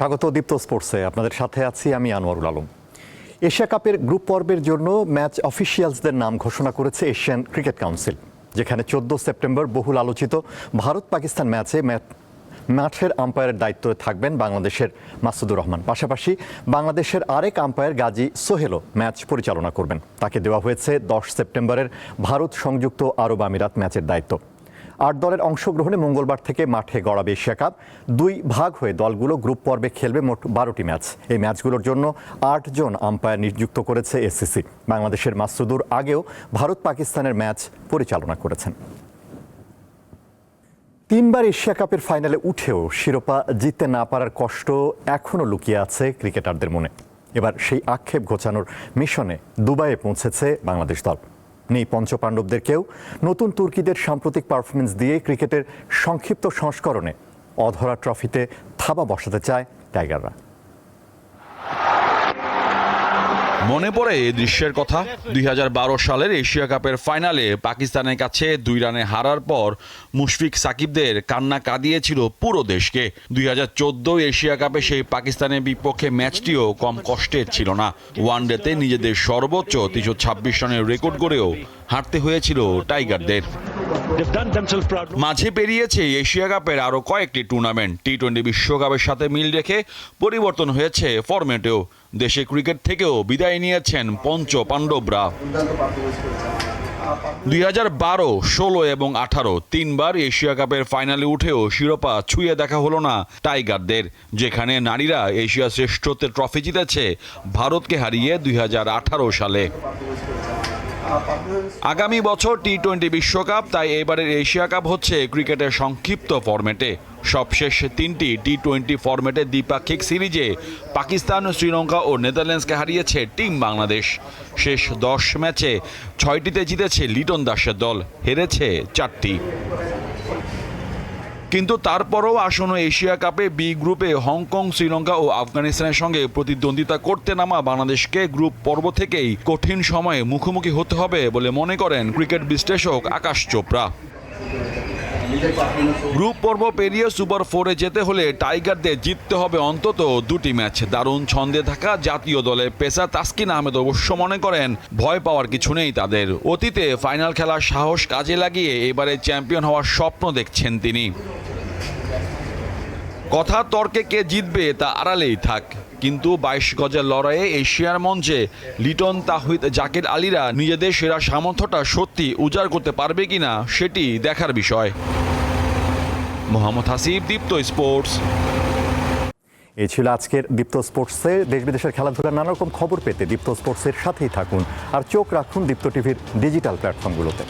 স্বাগত দীপ্ত স্পোর্টসে। আপনাদের সাথে আছি আমি আনোয়ারুল আলম। এশিয়া কাপের গ্রুপ পর্বের জন্য ম্যাচ অফিসিয়ালসদের নাম ঘোষণা করেছে এশিয়ান ক্রিকেট কাউন্সিল, যেখানে চোদ্দ সেপ্টেম্বর বহুল আলোচিত ভারত পাকিস্তান ম্যাচে মাঠের আম্পায়ারের দায়িত্বে থাকবেন বাংলাদেশের মাসুদুর রহমান। পাশাপাশি বাংলাদেশের আরেক আম্পায়ার গাজী সোহেলও ম্যাচ পরিচালনা করবেন। তাকে দেওয়া হয়েছে দশ সেপ্টেম্বরের ভারত সংযুক্ত আরব আমিরাত ম্যাচের দায়িত্ব। আট দলের অংশগ্রহণে মঙ্গলবার থেকে মাঠে গড়াবে এশিয়া কাপ। দুই ভাগ হয়ে দলগুলো গ্রুপ পর্বে খেলবে মোট বারোটি ম্যাচ। এই ম্যাচগুলোর জন্য আটজন আম্পায়ার নিযুক্ত করেছে এসসিসি বাংলাদেশের মাসুদুর আগেও ভারত পাকিস্তানের ম্যাচ পরিচালনা করেছেন। তিনবার এশিয়া কাপের ফাইনালে উঠেও শিরোপা জিততে না পারার কষ্ট এখনও লুকিয়ে আছে ক্রিকেটারদের মনে। এবার সেই আক্ষেপ ঘোচানোর মিশনে দুবাইয়ে পৌঁছেছে বাংলাদেশ দল। নেই পঞ্চপাণ্ডবদের কেউ। নতুন তুর্কিদের সাম্প্রতিক পারফরমেন্স দিয়ে ক্রিকেটের সংক্ষিপ্ত সংস্করণে অধরা ট্রফিতে থাবা বসাতে চায় টাইগাররা। মনে পড়ে এই দৃশ্যের কথা? দুই হাজার বারো সালের এশিয়া কাপের ফাইনালে পাকিস্তানের কাছে দুই রানে হারার পর মুশফিক সাকিবদের কান্না কাঁদিয়েছিল পুরো দেশকে। দুই হাজার চোদ্দ এশিয়া কাপে সেই পাকিস্তানের বিপক্ষে ম্যাচটিও কম কষ্টের ছিল না। ওয়ানডেতে নিজেদের সর্বোচ্চ তিনশো ছাব্বিশ রানের রেকর্ড গড়েও হারতে হয়েছিল টাইগারদের. মাঝে পেরিয়েছে এশিয়া কাপের আরও কয়েকটি টুর্নামেন্ট টি টোয়েন্টি বিশ্বকাপের সাথে মিল রেখে পরিবর্তন হয়েছে ফরম্যাটেও দেশে ক্রিকেট থেকেও বিদায় নিয়েছেন পঞ্চ পাণ্ডবরা। দুই হাজার বারো, ষোলো এবং আঠারো তিনবার এশিয়া কাপের ফাইনালে উঠেও শিরোপা ছুঁয়ে দেখা হলো না টাইগারদের, যেখানে নারীরা এশিয়া শ্রেষ্ঠত্বের ট্রফি জিতেছে ভারতকে হারিয়ে দুই হাজার আঠারো সালে। আগামী বছর টি টোয়েন্টি বিশ্বকাপ, তাই এবারের এশিয়া কাপ হচ্ছে ক্রিকেটের সংক্ষিপ্ত ফরম্যাটে। সবশেষ তিনটি টি টোয়েন্টি ফরম্যাটে দ্বিপাক্ষিক সিরিজে পাকিস্তান, শ্রীলঙ্কা ও নেদারল্যান্ডসকে হারিয়েছে টিম বাংলাদেশ। শেষ দশ ম্যাচে ছয়টিতে জিতেছে লিটন দাসের দল, হেরেছে চারটি। কিন্তু তারপরও আসন্ন এশিয়া কাপে বি গ্রুপে হংকং, শ্রীলঙ্কা ও আফগানিস্তানের সঙ্গে প্রতিদ্বন্দ্বিতা করতে নামা বাংলাদেশকে গ্রুপ পর্ব থেকেই কঠিন সময়ে মুখোমুখি হতে হবে বলে মনে করেন ক্রিকেট বিশ্লেষক আকাশ চোপড়া। গ্রুপ পর্ব পেরিয়ে সুপার ফোরে যেতে হলে টাইগারদের জিততে হবে অন্তত দুটি ম্যাচ। দারুণ ছন্দে থাকা জাতীয় দলের পেসা তাসকিন আহমেদ অবশ্য মনে করেন, ভয় পাওয়ার কিছু নেই তাদের। অতীতে ফাইনাল খেলার সাহস কাজে লাগিয়ে এবারে চ্যাম্পিয়ন হওয়ার স্বপ্ন দেখছেন তিনি। কথা তর্কে কে জিতবে তা আড়ালেই থাক। কিন্তু বাইশ গজের লড়াইয়ে এশিয়ার মঞ্চে লিটন তাহিদ, জাকির আলীরা নিজেদের সেরা সামর্থ্যটা সত্যি উজাড় করতে পারবে কিনা সেটি দেখার বিষয়। মোহাম্মদ হাসিব, দীপ্ত স্পোর্টস। এই ছিল আজকের দীপ্ত স্পোর্টসে। দেশ বিদেশের খেলাধুলার নানা রকম খবর পেতে দীপ্ত স্পোর্টসের সাথেই থাকুন আর চোখ রাখুন দীপ্ত টিভির ডিজিটাল প্ল্যাটফর্মগুলোতে।